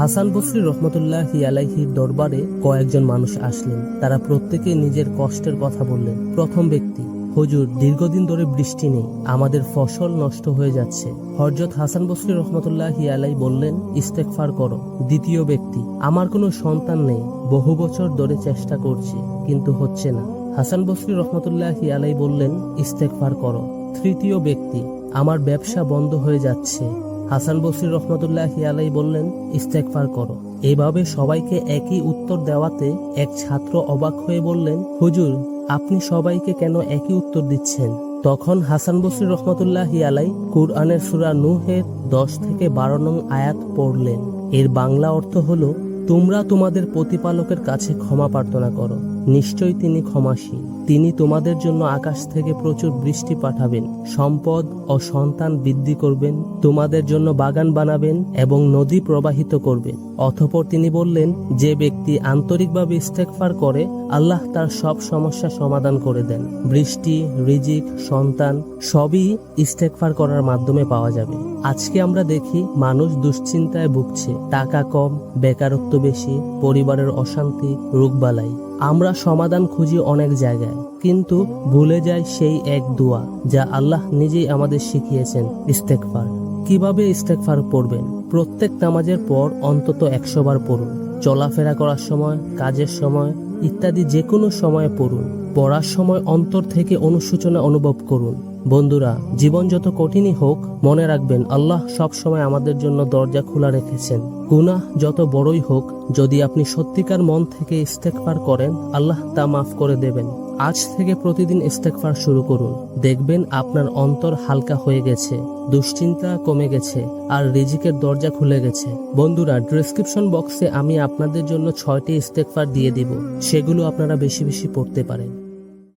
হাসান বসরি রহমতুল্লাহ আলাইহির দরবারে কয়েকজন মানুষ আসলেন। তারা প্রত্যেকে নিজের কষ্টের কথা বললেন। প্রথম ব্যক্তি, হুজুর, দীর্ঘদিন ধরে বৃষ্টি নেই, আমাদের ফসল নষ্ট হয়ে যাচ্ছে। হরজত হাসান বসরি রহমতুল্লাহ আলাই বললেন ইস্তেকফার করো। দ্বিতীয় ব্যক্তি, আমার কোনো সন্তান নেই, বহু বছর ধরে চেষ্টা করছি, কিন্তু হচ্ছে না। হাসান বসরি রহমতুল্লাহ আলাই বললেন ইস্তেকফার করো। তৃতীয় ব্যক্তি, আমার ব্যবসা বন্ধ হয়ে যাচ্ছে। হাসান বসির রহমতুল্লাহ হিয়ালাই বললেন ইস্তেকফার করো। এভাবে সবাইকে একই উত্তর দেওয়াতে এক ছাত্র অবাক হয়ে বললেন, হুজুর, আপনি সবাইকে কেন একই উত্তর দিচ্ছেন? তখন হাসান বসির রহমতুল্লাহ আলাই কুরআনের সুরা নুহের দশ থেকে বারো নং আয়াত পড়লেন। এর বাংলা অর্থ হলো, তোমরা তোমাদের প্রতিপালকের কাছে ক্ষমা প্রার্থনা করো। নিশ্চয়ই তিনি ক্ষমাশীল। তিনি তোমাদের জন্য আকাশ থেকে প্রচুর বৃষ্টি পাঠাবেন, সম্পদ ও সন্তান বৃদ্ধি করবেন, তোমাদের জন্য বাগান বানাবেন এবং নদী প্রবাহিত করবেন। অথপর তিনি বললেন, যে ব্যক্তি আন্তরিকভাবে ইস্তেকফার করে, আল্লাহ তার সব সমস্যা সমাধান করে দেন। বৃষ্টি, রিজিক, সন্তান, সবই ইস্তেকফার করার মাধ্যমে পাওয়া যাবে। আজকে আমরা দেখি, মানুষ দুশ্চিন্তায় ভুগছে, টাকা কম, বেকারত্ব বেশি, পরিবারের অশান্তি, রোগবালাই। আমরা সমাধান খুঁজি অনেক জায়গায়, কিন্তু ভুলে যায় সেই এক দোয়া যা আল্লাহ নিজেই আমাদের শিখিয়েছেন ইস্তেকফার কীভাবে ইস্তেকফার পড়বেন? প্রত্যেক নামাজের পর অন্তত একশো বার পড়ুন। চলাফেরা করার সময়, কাজের সময় ইত্যাদি যে কোনো সময়ে পড়ুন, পড়ার সময় অন্তর থেকে অনুশোচনা অনুভব করুন। বন্ধুরা, জীবন যত কঠিনই হোক, মনে রাখবেন আল্লাহ সব সময় আমাদের জন্য দরজা খোলা রেখেছেন। গুনাহ যত বড়ই হোক, যদি আপনি সত্যিকার মন থেকে ইস্তেকবার করেন, আল্লাহ তা মাফ করে দেবেন। আজ থেকে প্রতিদিন ইস্তেকফার শুরু করুন। দেখবেন আপনার অন্তর হালকা হয়ে গেছে, দুশ্চিন্তা কমে গেছে, আর রিজিকের দরজা খুলে গেছে। বন্ধুরা ডিসক্রিপশন বক্সে আমি আপনাদের জন্য ছয়টি ইস্তেকফার দিয়ে দিব। সেগুলো আপনারা বেশি বেশি পড়তে পারেন।